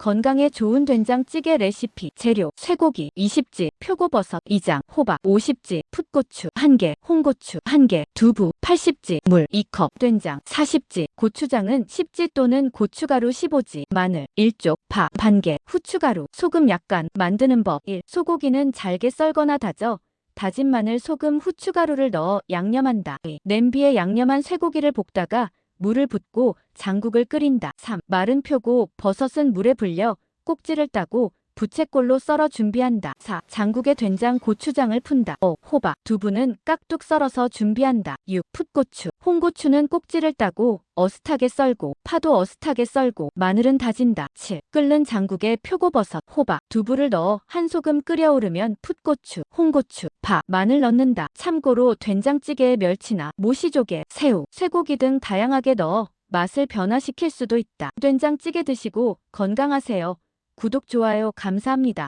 건강에 좋은 된장찌개 레시피 재료 쇠고기 20지 표고버섯 2장 호박 50지 풋고추 1개 홍고추 1개 두부 80지 물 2컵 된장 40지 고추장은 10지 또는 고추가루 15지 마늘 1쪽 파 반개 후추가루 소금 약간 만드는 법 1. 소고기는 잘게 썰거나 다져 다진 마늘, 소금, 후추가루를 넣어 양념한다. 2. 냄비에 양념한 쇠고기를 볶다가 물을 붓고 장국을 끓인다. 3. 마른 표고 버섯은 물에 불려 꼭지를 따고 부채꼴로 썰어 준비한다. 4. 장국에 된장, 고추장을 푼다. 5. 호박, 두부는 깍둑 썰어서 준비한다. 6. 풋고추, 홍고추는 꼭지를 따고 어슷하게 썰고 파도 어슷하게 썰고 마늘은 다진다. 7. 끓는 장국에 표고버섯, 호박, 두부를 넣어 한 소금 끓여오르면 풋고추, 홍고추, 파, 마늘 넣는다. 참고로 된장찌개에 멸치나 모시조개, 새우, 쇠고기 등 다양하게 넣어 맛을 변화시킬 수도 있다. 된장찌개 드시고 건강하세요. 구독, 좋아요 감사합니다.